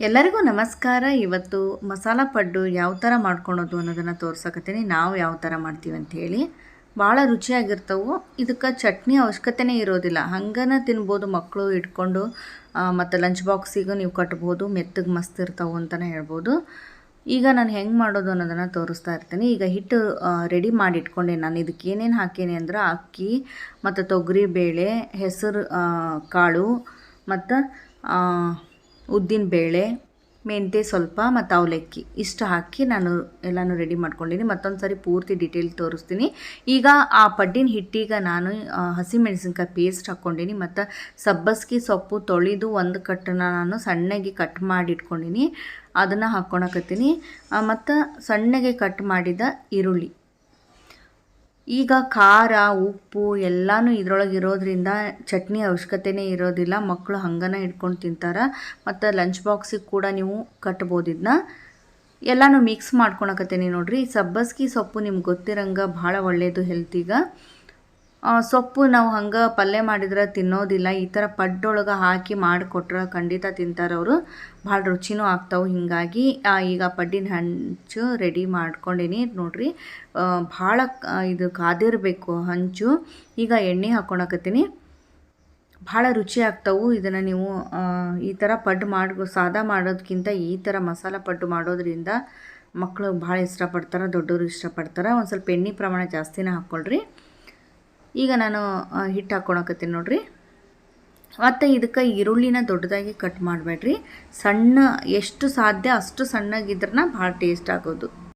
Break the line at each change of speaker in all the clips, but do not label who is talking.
ಎಲ್ಲರಿಗೂ ನಮಸ್ಕಾರ. ಇವತ್ತು ಮಸಾಲ ಪಡ್ಡು ಯಾವ ಥರ ಮಾಡ್ಕೊಳೋದು ಅನ್ನೋದನ್ನು ತೋರ್ಸಕತ್ತೀನಿ. ನಾವು ಯಾವ ಥರ ಮಾಡ್ತೀವಿ ಅಂತ ಹೇಳಿ. ಭಾಳ ರುಚಿಯಾಗಿರ್ತವೆ. ಇದಕ್ಕೆ ಚಟ್ನಿ ಅವಶ್ಯಕತೆನೇ ಇರೋದಿಲ್ಲ. ಹಂಗನ ತಿನ್ಬೋದು ಮಕ್ಕಳು ಇಟ್ಕೊಂಡು ಮತ್ತು ಲಂಚ್ ಬಾಕ್ಸಿಗೂ ನೀವು ಕಟ್ಬೋದು. ಮೆತ್ತಗೆ ಮಸ್ತ್ ಇರ್ತವೆ ಅಂತಲೇ ಹೇಳ್ಬೋದು. ಈಗ ನಾನು ಹೆಂಗೆ ಮಾಡೋದು ಅನ್ನೋದನ್ನು ತೋರಿಸ್ತಾ ಇರ್ತೀನಿ. ಈಗ ಹಿಟ್ಟು ರೆಡಿ ಮಾಡಿ ಇಟ್ಕೊಂಡೆ ನಾನು. ಇದಕ್ಕೆ ಏನೇನು ಹಾಕೀನಿ ಅಂದ್ರೆ ಅಕ್ಕಿ, ಮತ್ತು ತೊಗರಿ, ಬೇಳೆ, ಹೆಸರು ಕಾಳು, ಮತ್ತು ಉದ್ದಿನ ಬೇಳೆ ಮೆಂತ್ಯ ಸ್ವಲ್ಪ ಮತ್ತು ಅವಲಕ್ಕಿ ಇಷ್ಟು ಹಾಕಿ ನಾನು ಎಲ್ಲನೂ ರೆಡಿ ಮಾಡ್ಕೊಂಡಿನಿ. ಮತ್ತೊಂದು ಸಾರಿ ಪೂರ್ತಿ ಡೀಟೇಲ್ ತೋರಿಸ್ತೀನಿ. ಈಗ ಆ ಪಡ್ಡಿನ ಹಿಟ್ಟೀಗ ನಾನು ಹಸಿಮೆಣಸಿನ್ಕಾಯಿ ಪೇಸ್ಟ್ ಹಾಕ್ಕೊಂಡಿನಿ ಮತ್ತು ಸಬ್ಬಸ್ಗಿ ಸೊಪ್ಪು ತೊಳೆದು ಒಂದು ಕಟ್ಟನ್ನ ನಾನು ಸಣ್ಣಗೆ ಕಟ್ ಮಾಡಿ ಇಟ್ಕೊಂಡಿನಿ ಅದನ್ನು ಹಾಕ್ಕೊಳಕತ್ತೀನಿ ಮತ್ತು ಸಣ್ಣಗೆ ಕಟ್ ಮಾಡಿದ ಈರುಳ್ಳಿ. ಈಗ ಖಾರ, ಉಪ್ಪು ಎಲ್ಲನೂ ಇದ್ರೊಳಗೆ ಇರೋದ್ರಿಂದ ಚಟ್ನಿ ಅವಶ್ಯಕತೆನೇ ಇರೋದಿಲ್ಲ. ಮಕ್ಕಳು ಹಂಗನ ಇಟ್ಕೊಂಡು ತಿಂತಾರೆ. ಮತ್ತು ಲಂಚ್ ಬಾಕ್ಸಿಗೆ ಕೂಡ ನೀವು ಕಟ್ಬೋದು ಇದನ್ನ ಎಲ್ಲನೂ ಮಿಕ್ಸ್ ಮಾಡ್ಕೊಳಕತ್ತೀನಿ ನೋಡಿರಿ. ಸಬ್ಬಸ್ಗಿ ಸೊಪ್ಪು ನಿಮ್ಗೆ ಗೊತ್ತಿರಂಗೆ ಭಾಳ ಒಳ್ಳೆಯದು ಹೆಲ್ತಿಗೆ ಸೊಪ್ಪು ನಾವು ಹಂಗೆ ಪಲ್ಯ ಮಾಡಿದ್ರೆ ತಿನ್ನೋದಿಲ್ಲ. ಈ ಥರ ಪಡ್ಡೊಳಗೆ ಹಾಕಿ ಮಾಡಿಕೊಟ್ರೆ ಖಂಡಿತ ತಿಂತಾರೆ ಅವರು. ಭಾಳ ರುಚಿನೂ ಆಗ್ತಾವೆ. ಹೀಗಾಗಿ ಈಗ ಪಡ್ಡಿನ ಹಂಚು ರೆಡಿ ಮಾಡ್ಕೊಂಡೀನಿ. ನೋಡ್ರಿ ಭಾಳ ಇದು ಕಾದಿರಬೇಕು ಹಂಚು. ಈಗ ಎಣ್ಣೆ ಹಾಕ್ಕೊಳಕತ್ತೀನಿ ಭಾಳ ರುಚಿ ಆಗ್ತಾವು. ಇದನ್ನು ನೀವು ಈ ಥರ ಪಡ್ಡು ಮಾಡಿ ಸಾದಾ ಮಾಡೋದಕ್ಕಿಂತ ಈ ಥರ ಮಸಾಲ ಪಡ್ಡು ಮಾಡೋದ್ರಿಂದ ಮಕ್ಕಳು ಭಾಳ ಇಷ್ಟಪಡ್ತಾರೆ ದೊಡ್ಡವರು ಇಷ್ಟಪಡ್ತಾರೆ. ಒಂದು ಸ್ವಲ್ಪ ಎಣ್ಣೆ ಪ್ರಮಾಣ ಜಾಸ್ತಿನೇ ಹಾಕ್ಕೊಳ್ರಿ ಈಗ ನಾನು ಹಿಟ್ಟು ಹಾಕ್ಕೊಳಕತ್ತೀನಿ ನೋಡ್ರಿ. ಮತ್ತು ಇದಕ್ಕೆ ಈರುಳ್ಳಿನ ದೊಡ್ಡದಾಗಿ ಕಟ್ ಮಾಡಬೇಡ್ರಿ. ಸಣ್ಣ, ಎಷ್ಟು ಸಾಧ್ಯ ಅಷ್ಟು ಸಣ್ಣಗಿದ್ರನ್ನ ಭಾಳ ಟೇಸ್ಟ್ ಆಗೋದು.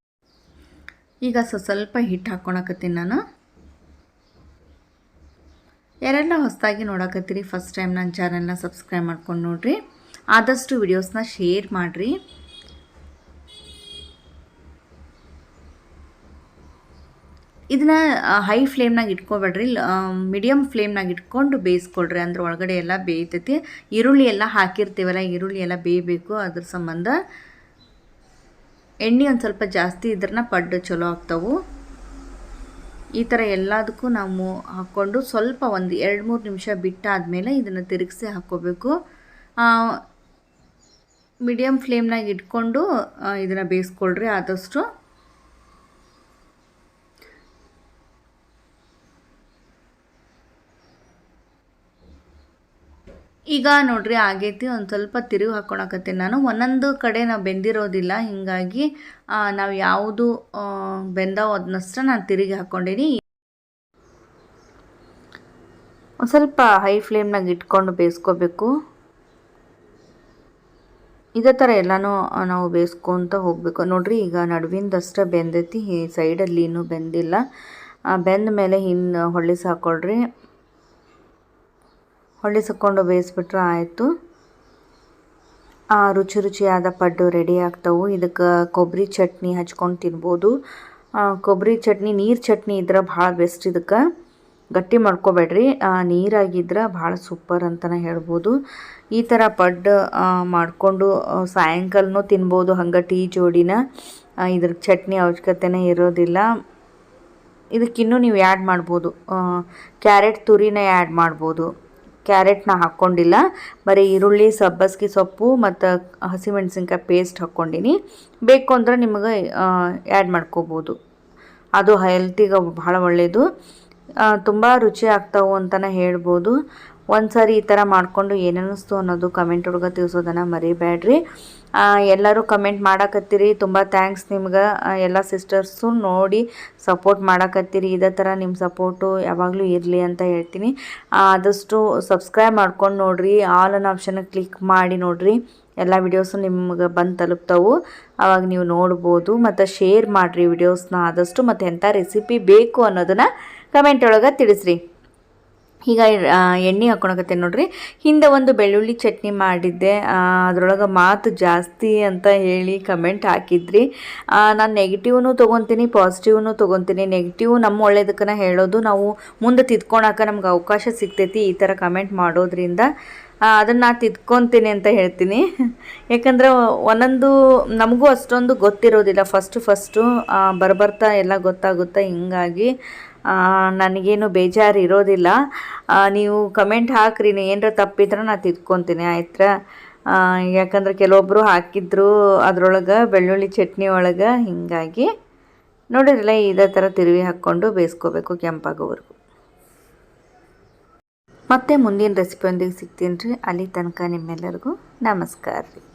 ಈಗ ಸ್ವ- ಸ್ವಲ್ಪ ಹಿಟ್ಟು ಹಾಕ್ಕೊಳಕತ್ತೀನಿ ನಾನು. ಯಾರೆಲ್ಲ ಹೊಸದಾಗಿ ನೋಡಕತ್ತೀರಿ ಫಸ್ಟ್ ಟೈಮ್ ನನ್ನ ಚಾನಲ್ನ ಸಬ್ಸ್ಕ್ರೈಬ್ ಮಾಡ್ಕೊಂಡು ನೋಡಿರಿ. ಆದಷ್ಟು ವಿಡಿಯೋಸ್ನ ಶೇರ್ ಮಾಡಿರಿ. ಇದನ್ನ ಹೈ ಫ್ಲೇಮ್ನಾಗ ಇಟ್ಕೊಬೇಡ್ರಿ. ಮೀಡಿಯಮ್ ಫ್ಲೇಮ್ನಾಗ ಇಟ್ಕೊಂಡು ಬೇಯಿಸ್ಕೊಳ್ರಿ ಅಂದ್ರೆ ಒಳಗಡೆ ಎಲ್ಲ ಬೇಯ್ತೈತಿ. ಈರುಳ್ಳಿ ಎಲ್ಲ ಹಾಕಿರ್ತೀವಲ್ಲ, ಈರುಳ್ಳಿ ಎಲ್ಲ ಬೇಯಬೇಕು. ಅದ್ರ ಸಂಬಂಧ ಎಣ್ಣೆ ಒಂದು ಸ್ವಲ್ಪ ಜಾಸ್ತಿ ಇದ್ರನ್ನ ಪಡ್ಡು ಚಲೋ ಆಗ್ತಾವು. ಈ ಥರ ಎಲ್ಲದಕ್ಕೂ ನಾವು ಹಾಕ್ಕೊಂಡು ಸ್ವಲ್ಪ ಒಂದು ಎರಡು ಮೂರು ನಿಮಿಷ ಬಿಟ್ಟಾದಮೇಲೆ ಇದನ್ನು ತಿರುಗಿಸಿ ಹಾಕ್ಕೋಬೇಕು ಮೀಡಿಯಮ್ ಫ್ಲೇಮ್ನಾಗ ಇಟ್ಕೊಂಡು ಇದನ್ನು ಬೇಯಿಸ್ಕೊಳ್ರಿ ಆದಷ್ಟು. ಈಗ ನೋಡ್ರಿ ಆಗೈತಿ ಒಂದು ಸ್ವಲ್ಪ ತಿರುಗಿ ಹಾಕ್ಕೊಳಕತ್ತೀನಿ ನಾನು ಒಂದೊಂದು ಕಡೆ ನಾವು ಬೆಂದಿರೋದಿಲ್ಲ, ಹೀಗಾಗಿ ನಾವು ಯಾವುದು ಬೆಂದಾವ ಅದನ್ನಷ್ಟ ನಾನು ತಿರುಗಿ ಹಾಕ್ಕೊಂಡೀನಿ ಒಂದು ಸ್ವಲ್ಪ ಹೈ ಫ್ಲೇಮ್ನಾಗ ಇಟ್ಕೊಂಡು ಬೇಯಿಸ್ಕೋಬೇಕು ಇದೇ ಥರ ಎಲ್ಲನೂ ನಾವು ಬೇಯಿಸ್ಕೊತ ಹೋಗಬೇಕು. ನೋಡ್ರಿ, ಈಗ ನಡುವಿಂದಷ್ಟೇ ಬೆಂದೈತಿ, ಈ ಸೈಡಲ್ಲಿ ಇನ್ನೂ ಬೆಂದಿಲ್ಲ. ಬೆಂದ ಮೇಲೆ ಇನ್ನು ಹೊಳ್ಳಿಸಿ ಹಾಕ್ಕೊಳ್ರಿ ಹೊಳ್ಳಿಸ್ಕೊಂಡು ಬೇಯಿಸ್ಬಿಟ್ರೆ ಆಯಿತು. ರುಚಿ ರುಚಿಯಾದ ಪಡ್ಡು ರೆಡಿ ಆಗ್ತಾವು. ಇದಕ್ಕೆ ಕೊಬ್ಬರಿ ಚಟ್ನಿ ಹಚ್ಕೊಂಡು ತಿನ್ಬೋದು. ಕೊಬ್ಬರಿ ಚಟ್ನಿ ನೀರು ಚಟ್ನಿ ಇದ್ರೆ ಭಾಳ ಬೆಸ್ಟ್ ಇದಕ್ಕೆ. ಗಟ್ಟಿ ಮಾಡ್ಕೋಬೇಡ್ರಿ. ನೀರಾಗಿದ್ರೆ ಭಾಳ ಸೂಪರ್ ಅಂತಲೇ ಹೇಳ್ಬೋದು. ಈ ಥರ ಪಡ್ಡು ಆ, ಮಾಡಿಕೊಂಡು ಸಾಯಂಕಾಲನೂ ತಿನ್ಬೋದು ಹಂಗೆ ಟೀ ಜೋಡಿನ. ಇದ್ರ ಚಟ್ನಿ ಅವಶ್ಯಕತೆನೇ ಇರೋದಿಲ್ಲ. ಇದಕ್ಕಿನ್ನೂ ನೀವು ಆ್ಯಡ್ ಮಾಡ್ಬೋದು. ಕ್ಯಾರೆಟ್ ತುರಿನೇ ಆ್ಯಡ್ ಮಾಡ್ಬೋದು. ಕ್ಯಾರೆಟ್ನ ಹಾಕ್ಕೊಂಡಿಲ್ಲ. ಬರೀ ಈರುಳ್ಳಿ, ಸಬ್ಬಸ್ಗೆ ಸೊಪ್ಪು ಮತ್ತು ಹಸಿಮೆಣಸಿನ್ಕಾಯಿ ಪೇಸ್ಟ್ ಹಾಕ್ಕೊಂಡಿನಿ. ಬೇಕು ಅಂದ್ರೆ ನಿಮಗೆ ಆ್ಯಡ್ ಮಾಡ್ಕೋಬೋದು. ಅದು ಹೆಲ್ತಿಗೆ ಭಾಳ ಒಳ್ಳೆಯದು ತುಂಬ ರುಚಿ ಆಗ್ತಾವು ಅಂತಲೇ ಹೇಳ್ಬೋದು. ಒಂದು ಸಾರಿ ಈ ಥರ ಮಾಡಿಕೊಂಡು ಏನನ್ನಿಸ್ತು ಅನ್ನೋದು ಕಮೆಂಟ್ ಹುಡುಗ ತಿಳಿಸೋದನ್ನು ಮರಿಬೇಡ್ರಿ. ಎಲ್ಲರೂ ಕಮೆಂಟ್ ಮಾಡಕತ್ತೀರಿ. ತುಂಬ ಥ್ಯಾಂಕ್ಸ್ ನಿಮ್ಗೆ. ಎಲ್ಲ ಸಿಸ್ಟರ್ಸು ನೋಡಿ ಸಪೋರ್ಟ್ ಮಾಡಕತ್ತೀರಿ. ಇದೇ ಥರ ನಿಮ್ಮ ಸಪೋರ್ಟು ಯಾವಾಗಲೂ ಇರಲಿ ಅಂತ ಹೇಳ್ತೀನಿ. ಆದಷ್ಟು ಸಬ್ಸ್ಕ್ರೈಬ್ ಮಾಡ್ಕೊಂಡು ನೋಡಿರಿ. ಆಲ್ ಅನ್ ಆಪ್ಷನ್ ಕ್ಲಿಕ್ ಮಾಡಿ ನೋಡಿರಿ. ಎಲ್ಲ ವಿಡಿಯೋಸು ನಿಮ್ಗೆ ಬಂದು ತಲುಪ್ತಾವು. ಆವಾಗ ನೀವು ನೋಡ್ಬೋದು. ಮತ್ತು ಶೇರ್ ಮಾಡಿರಿ ವಿಡಿಯೋಸ್ನ ಆದಷ್ಟು ಮತ್ತು ಎಂಥ ರೆಸಿಪಿ ಬೇಕು ಅನ್ನೋದನ್ನು ಕಮೆಂಟ್ ಒಳಗೆ ತಿಳಿಸ್ರಿ. ಈಗ ಎಣ್ಣೆ ಹಾಕ್ಕೊಳಕತ್ತೇನೆ ನೋಡ್ರಿ. ಹಿಂದೆ ಒಂದು ಬೆಳ್ಳುಳ್ಳಿ ಚಟ್ನಿ ಮಾಡಿದ್ದೆ. ಅದರೊಳಗೆ ಮಾತು ಜಾಸ್ತಿ ಅಂತ ಹೇಳಿ ಕಮೆಂಟ್ ಹಾಕಿದ್ರಿ. ನಾನು ನೆಗೆಟಿವ್ನು ತೊಗೊತೀನಿ ಪಾಸಿಟಿವ್ನು ತೊಗೊತೀನಿ. ನೆಗೆಟಿವ್ ನಮ್ಮ ಒಳ್ಳೇದಕ್ಕನ ಹೇಳೋದು. ನಾವು ಮುಂದೆ ತಿದ್ಕೊಳಕ್ಕೆ ನಮ್ಗೆ ಅವಕಾಶ ಸಿಗ್ತೈತಿ ಈ ಥರ ಕಮೆಂಟ್ ಮಾಡೋದ್ರಿಂದ. ಅದನ್ನು ನಾನು ತಿದ್ಕೊತೀನಿ ಅಂತ ಹೇಳ್ತೀನಿ. ಯಾಕಂದರೆ ಒಂದೊಂದು, ನಮಗೂ ಅಷ್ಟೊಂದು ಗೊತ್ತಿರೋದಿಲ್ಲ. ಫಸ್ಟು ಫಸ್ಟು ಬರಬರ್ತಾ ಎಲ್ಲ ಗೊತ್ತಾಗುತ್ತೆ ಹಿಂಗಾಗಿ. ನನಗೇನು ಬೇಜಾರು ಇರೋದಿಲ್ಲ ನೀವು ಕಮೆಂಟ್ ಹಾಕ್ರಿ ಏನರ ತಪ್ಪಿದ್ರೆ ನಾನು ತಿದ್ಕೊತೀನಿ ಆಯ್ತಾ ಯಾಕಂದ್ರೆ ಕೆಲವೊಬ್ಬರು ಹಾಕಿದ್ರು ಅದರೊಳಗೆ ಬೆಳ್ಳುಳ್ಳಿ ಚಟ್ನಿ ಒಳಗೆ, ಹೀಗಾಗಿ ನೋಡಿರಲ್ಲ ಇದೇ ಥರ ತಿರುವಿ ಹಾಕ್ಕೊಂಡು ಬೇಯಿಸ್ಕೋಬೇಕು ಕೆಂಪಾಗೋವರೆಗೂ. ಮತ್ತೆ ಮುಂದಿನ ರೆಸಿಪಿಯೊಂದಿಗೆ ಸಿಗ್ತೀನಿ ರೀ. ಅಲ್ಲಿ ತನಕ ನಿಮ್ಮೆಲ್ಲರಿಗೂ ನಮಸ್ಕಾರ ರೀ.